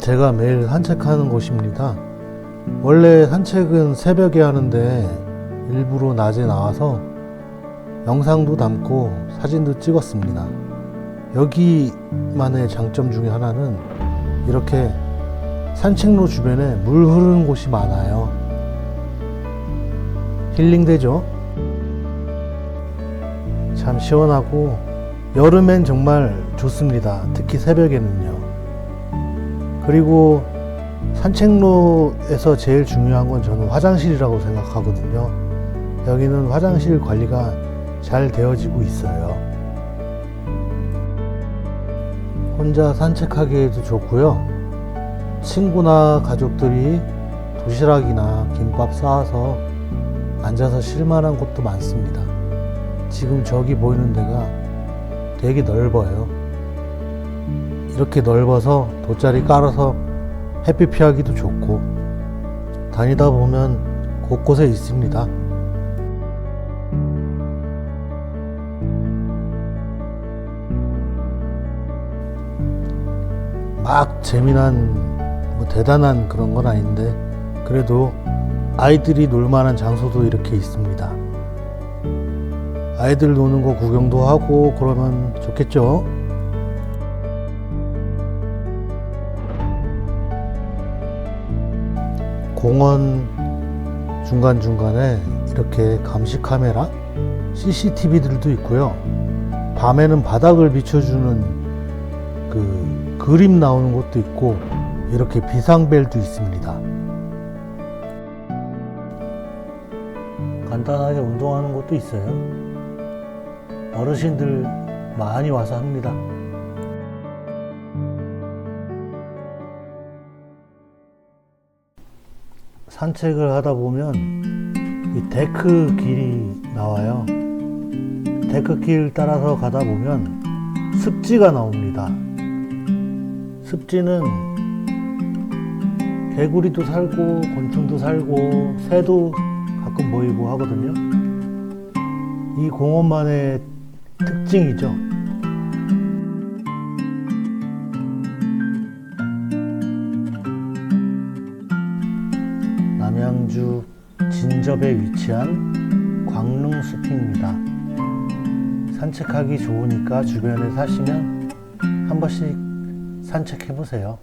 제가 매일 산책하는 곳입니다. 원래 산책은 새벽에 하는데 일부러 낮에 나와서 영상도 담고 사진도 찍었습니다. 여기만의 장점 중에 하나는 이렇게 산책로 주변에 물 흐르는 곳이 많아요. 힐링되죠? 참 시원하고 여름엔 정말 좋습니다. 특히 새벽에는요. 그리고 산책로에서 제일 중요한 건 저는 화장실이라고 생각하거든요. 여기는 화장실 관리가 잘 되어지고 있어요. 혼자 산책하기에도 좋고요. 친구나 가족들이 도시락이나 김밥 싸와서 앉아서 쉴만한 곳도 많습니다. 지금 저기 보이는 데가 되게 넓어요. 이렇게 넓어서 돗자리 깔아서 햇빛 피하기도 좋고 다니다 보면 곳곳에 있습니다. 막 재미난 뭐 대단한 그런 건 아닌데 그래도 아이들이 놀만한 장소도 이렇게 있습니다. 아이들 노는 거 구경도 하고 그러면 좋겠죠? 공원 중간중간에 이렇게 감시 카메라, CCTV들도 있고요. 밤에는 바닥을 비춰주는 그 그림 나오는 곳도 있고 이렇게 비상벨도 있습니다. 간단하게 운동하는 곳도 있어요. 어르신들 많이 와서 합니다. 산책을 하다 보면 이 데크 길이 나와요. 데크 길 따라서 가다 보면 습지가 나옵니다. 습지는 개구리도 살고 곤충도 살고 새도 가끔 보이고 하거든요. 이 공원만의 특징이죠. 남양주 진접에 위치한 광릉숲입니다. 산책하기 좋으니까 주변에 사시면 한 번씩 산책해 보세요.